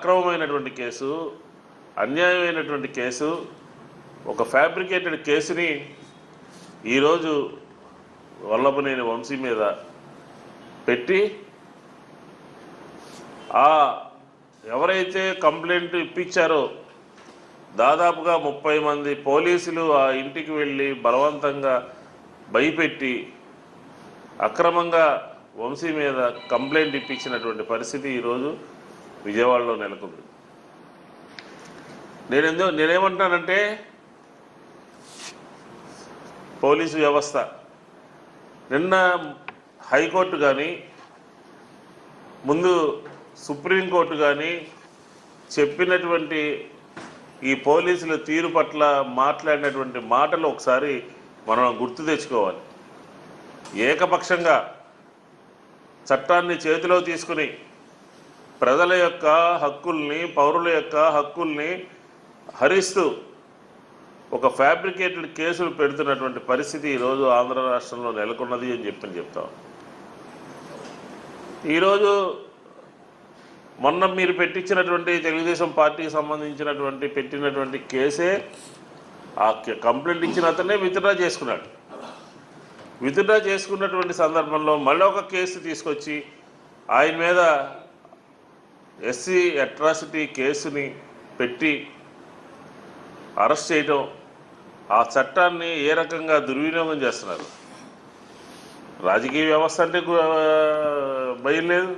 అక్రమమైనటువంటి case అన్యాయమైనటువంటి case ఒక fabricated కేసుని ఈరోజు వల్లభనేని వంశీ మీద పెట్టి ఆ ఎవరైతే కంప్లైంట్ ఇప్పించారో దాదాపుగా ముప్పై మంది పోలీసులు ఆ ఇంటికి వెళ్ళి బలవంతంగా భయపెట్టి అక్రమంగా వంశీ మీద కంప్లైంట్ ఇప్పించినటువంటి పరిస్థితి ఈరోజు విజయవాడలో నెలకొంది. నేనెందో నేనేమంటానంటే పోలీసు వ్యవస్థ. నిన్న హైకోర్టు కానీ ముందు సుప్రీంకోర్టు కానీ చెప్పినటువంటి ఈ పోలీసుల తీరు పట్ల మాట్లాడినటువంటి మాటలు ఒకసారి మనం గుర్తు తెచ్చుకోవాలి. ఏకపక్షంగా చట్టాన్ని చేతిలో తీసుకుని ప్రజల యొక్క హక్కుల్ని పౌరుల యొక్క హక్కుల్ని హరిస్తూ ఒక ఫ్యాబ్రికేటెడ్ కేసులు పెడుతున్నటువంటి పరిస్థితి ఈరోజు ఆంధ్ర రాష్ట్రంలో నెలకొన్నది అని చెప్పని చెప్తాం. ఈరోజు మొన్న మీరు పెట్టించినటువంటి తెలుగుదేశం పార్టీకి సంబంధించినటువంటి పెట్టినటువంటి కేసే ఆ కంప్లైంట్ ఇచ్చిన అతనే విత్డ్రా చేసుకున్నాడు. విత్డ్రా చేసుకున్నటువంటి సందర్భంలో మళ్ళీ ఒక కేసు తీసుకొచ్చి ఆయన మీద ఎస్సీ అట్రాసిటీ కేసుని పెట్టి అరెస్ట్ చేయటం ఆ చట్టాన్ని ఏ రకంగా దుర్వినియోగం చేస్తున్నారు? రాజకీయ వ్యవస్థ అంటే గు- భయం లేదు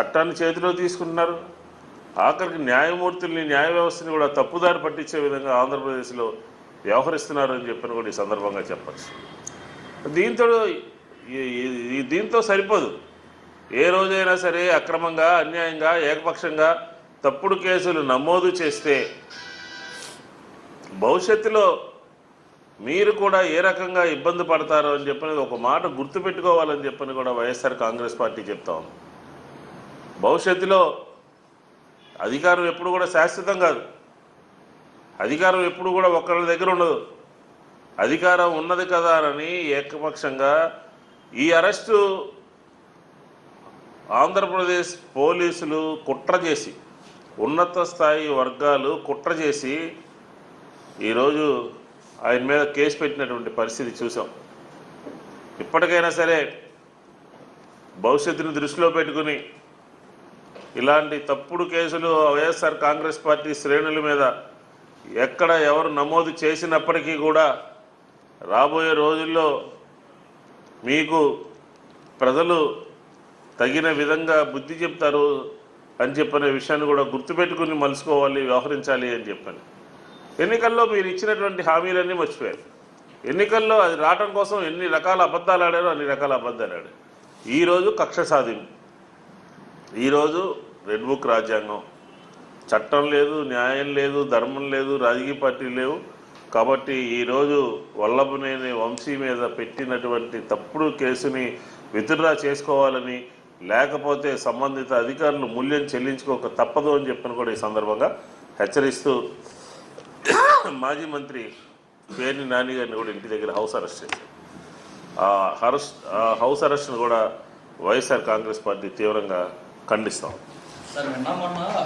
చట్టాన్ని చేతిలో తీసుకుంటున్నారు. ఆఖరికి న్యాయమూర్తుల్ని న్యాయ వ్యవస్థని కూడా తప్పుదారి పట్టించే విధంగా ఆంధ్రప్రదేశ్లో వ్యవహరిస్తున్నారు అని చెప్పిన కూడా ఈ సందర్భంగా చెప్పచ్చు. దీంతో దీంతో సరిపోదు. ఏ రోజైనా సరే అక్రమంగా అన్యాయంగా ఏకపక్షంగా తప్పుడు కేసులు నమోదు చేస్తే భవిష్యత్తులో మీరు కూడా ఏ రకంగా ఇబ్బంది పడతారో అని చెప్పని ఒక మాట గుర్తుపెట్టుకోవాలని చెప్పని కూడా వైఎస్ఆర్ కాంగ్రెస్ పార్టీ చెప్తా ఉంది. భవిష్యత్తులో అధికారం ఎప్పుడు కూడా శాశ్వతం కాదు. అధికారం ఎప్పుడు కూడా ఒకరి దగ్గర ఉండదు. అధికారం ఉన్నది కదా అని ఏకపక్షంగా ఈ అరెస్టు ఆంధ్రప్రదేశ్ పోలీసులు కుట్ర చేసి ఉన్నత స్థాయి వర్గాలు కుట్ర చేసి ఈరోజు ఆయన మీద కేసు పెట్టినటువంటి పరిస్థితి చూసాం. ఇప్పటికైనా సరే భవిష్యత్తుని దృష్టిలో పెట్టుకుని ఇలాంటి తప్పుడు కేసులు వైఎస్ఆర్ కాంగ్రెస్ పార్టీ శ్రేణుల మీద ఎక్కడ ఎవరు నమోదు చేసినప్పటికీ కూడా రాబోయే రోజుల్లో మీకు ప్రజలు తగిన విధంగా బుద్ధి చెప్తారు అని చెప్పిన విషయాన్ని కూడా గుర్తుపెట్టుకుని మలుసుకోవాలి వ్యవహరించాలి అని చెప్పాను. ఎన్నికల్లో మీరు ఇచ్చినటువంటి హామీలన్నీ మర్చిపోయారు. ఎన్నికల్లో అది రావడం కోసం ఎన్ని రకాల అబద్ధాలు ఆడారో అన్ని రకాల అబద్ధాలు ఆడారు. ఈరోజు కక్ష సాధింపు. ఈరోజు రెడ్ బుక్ రాజ్యాంగం. చట్టం లేదు న్యాయం లేదు ధర్మం లేదు రాజకీయ పార్టీ లేవు. కాబట్టి ఈరోజు వల్లభనేని వంశీ మీద పెట్టినటువంటి తప్పుడు కేసుని విత్డ్రా చేసుకోవాలని లేకపోతే సంబంధిత అధికారులు మూల్యం చెల్లించుకోక తప్పదు అని చెప్పిన కూడా ఈ సందర్భంగా హెచ్చరిస్తూ మాజీ మంత్రి పేర్ని నాని గారిని కూడా ఇంటి దగ్గర హౌస్ అరెస్ట్ చేశారు. ఆ హరెస్ట్ ఆ హౌస్ అరెస్ట్ను కూడా వైఎస్ఆర్ కాంగ్రెస్ పార్టీ తీవ్రంగా ఖండిస్తాం